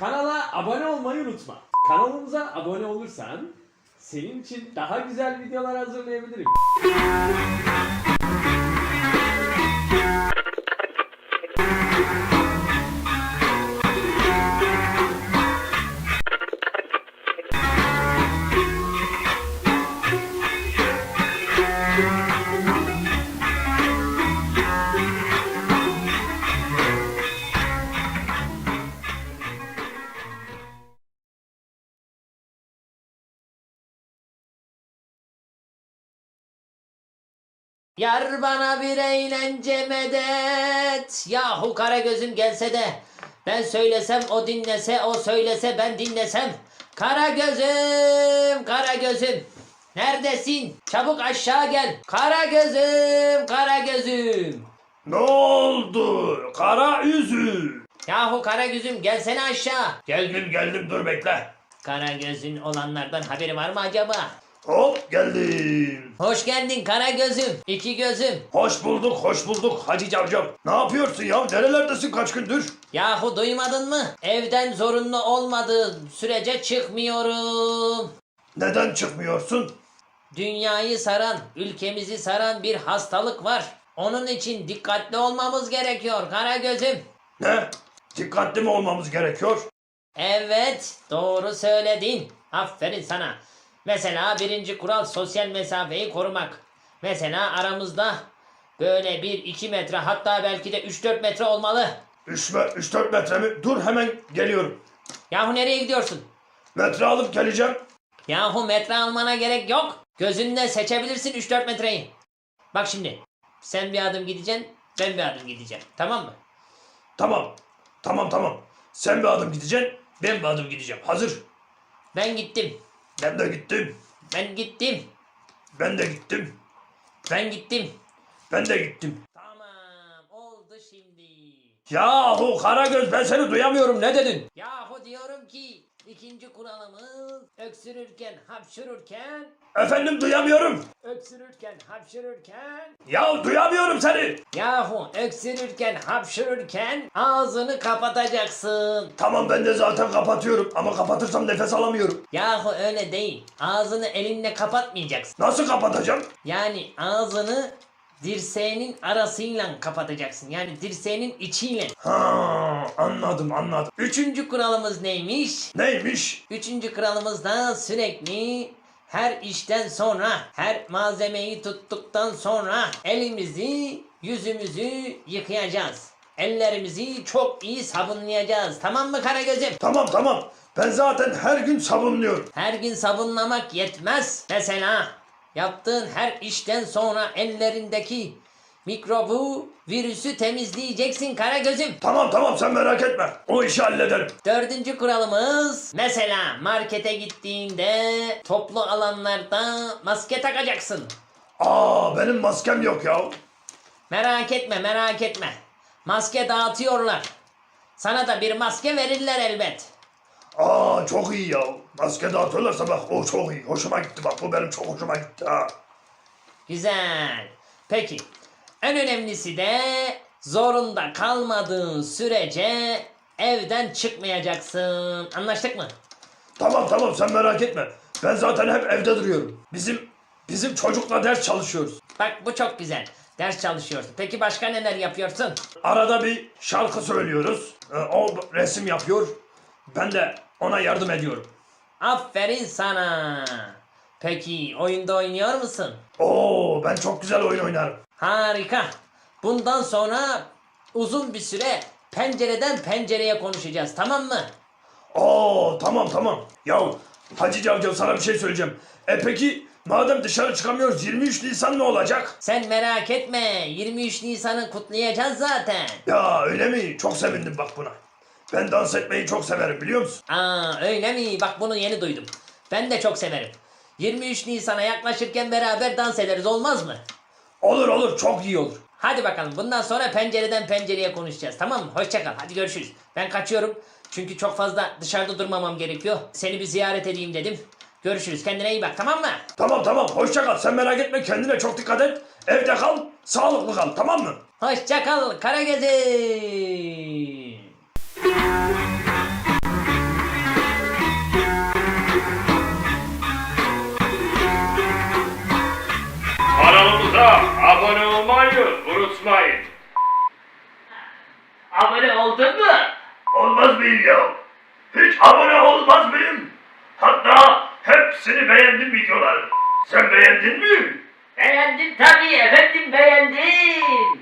Kanala abone olmayı unutma. Kanalımıza abone olursan senin için daha güzel videolar hazırlayabilirim. Yar bana bir eğlence medet. Yahu kara gözüm gelse de ben söylesem o dinlese o söylese ben dinlesem. Kara gözüm kara gözüm. Neredesin? Çabuk aşağı gel. Kara gözüm kara gözüm. Ne oldu? Kara üzüm. Yahu kara gözüm gelsene aşağı. Geldim geldim dur bekle. Kara gözün olanlardan haberi var mı acaba? Hop geldim. Hoş geldin kara gözüm. iki gözüm. Hoş bulduk hoş bulduk Hacı Cavcav. Ne yapıyorsun ya? Nerelerdesin kaç gündür? Yahu duymadın mı? Evden zorunlu olmadığı sürece çıkmıyorum. Neden çıkmıyorsun? Dünyayı saran, ülkemizi saran bir hastalık var. Onun için dikkatli olmamız gerekiyor kara gözüm. Ne? Dikkatli mi olmamız gerekiyor? Evet, doğru söyledin. Aferin sana. Mesela birinci kural sosyal mesafeyi korumak. Mesela aramızda böyle 1-2 metre hatta belki de 3-4 metre olmalı. 3-4 metre mi? Dur hemen geliyorum. Yahu nereye gidiyorsun? Metre alıp geleceğim. Yahu metre almana gerek yok. Gözünle seçebilirsin 3-4 metreyi. Bak şimdi. Sen bir adım gideceksin, ben bir adım gideceğim. Tamam mı? Tamam. Tamam tamam. Sen bir adım gideceksin. Ben bir adım gideceğim. Hazır. Ben gittim. Ben de gittim. Ben gittim. Ben de gittim. Ben gittim. Ben de gittim. Tamam. Oldu şimdi. Yahu Karagöz ben seni duyamıyorum. Ne dedin? Yahu diyorum ki ikinci kuralımız öksürürken, hapşırırken, Efendim duyamıyorum. öksürürken, hapşırırken, Ya duyamıyorum seni. yahu öksürürken, hapşırırken ağzını kapatacaksın. Tamam ben de zaten kapatıyorum ama kapatırsam nefes alamıyorum. Yahu öyle değil. Ağzını elinle kapatmayacaksın. Nasıl kapatacağım? Yani ağzını dirseğinin arasıyla kapatacaksın. Yani dirseğinin içiyle. Ha anladım anladım. Üçüncü kuralımız neymiş? Neymiş? Üçüncü kuralımız da sürekli her işten sonra, her malzemeyi tuttuktan sonra elimizi, yüzümüzü yıkayacağız. Ellerimizi çok iyi sabunlayacağız. Tamam mı Karagöz'üm? Tamam tamam. Ben zaten her gün sabunluyorum. Her gün sabunlamak yetmez. Mesela yaptığın her işten sonra ellerindeki mikrobu, virüsü temizleyeceksin Karagöz'üm. Tamam tamam sen merak etme. O işi hallederim. Dördüncü kuralımız mesela markete gittiğinde toplu alanlarda maske takacaksın. Aa benim maskem yok ya. Merak etme merak etme. Maske dağıtıyorlar. Sana da bir maske verirler elbet. Aa çok iyi ya. Maske dağıtıyorlarsa bak o çok iyi. Hoşuma gitti bak bu benim çok hoşuma gitti ha. Güzel. Peki. En önemlisi de zorunda kalmadığın sürece evden çıkmayacaksın. Anlaştık mı? Tamam tamam sen merak etme. Ben zaten hep evde duruyorum. Bizim bizim çocukla ders çalışıyoruz. Bak bu çok güzel. Ders çalışıyorsun. Peki başka neler yapıyorsun? Arada bir şarkı söylüyoruz. Ee, O resim yapıyor. Ben de ona yardım ediyorum. Aferin sana. Peki oyunda oynuyor musun? Oo ben çok güzel oyun oynarım. Harika. Bundan sonra uzun bir süre pencereden pencereye konuşacağız. Tamam mı? Oo tamam tamam. Ya Hacı Cavcav sana bir şey söyleyeceğim. E peki madem dışarı çıkamıyoruz 23 Nisan ne olacak? Sen merak etme. 23 Nisan'ı kutlayacağız zaten. Ya öyle mi? Çok sevindim bak buna. Ben dans etmeyi çok severim biliyor musun? Aa öyle mi? Bak bunu yeni duydum. Ben de çok severim. 23 Nisan'a yaklaşırken beraber dans ederiz olmaz mı? Olur olur çok iyi olur. Hadi bakalım bundan sonra pencereden pencereye konuşacağız tamam mı? Hoşça kal hadi görüşürüz. Ben kaçıyorum çünkü çok fazla dışarıda durmamam gerekiyor. Seni bir ziyaret edeyim dedim. Görüşürüz kendine iyi bak tamam mı? Tamam tamam hoşça kal sen merak etme kendine çok dikkat et. Evde kal sağlıklı kal tamam mı? Hoşça kal Karagöz'üm. unutmayın. Abone oldun mu? Olmaz mıyım ya? Hiç abone olmaz mıyım? Hatta hepsini beğendim videoları. Sen beğendin mi? Beğendim tabii efendim beğendim.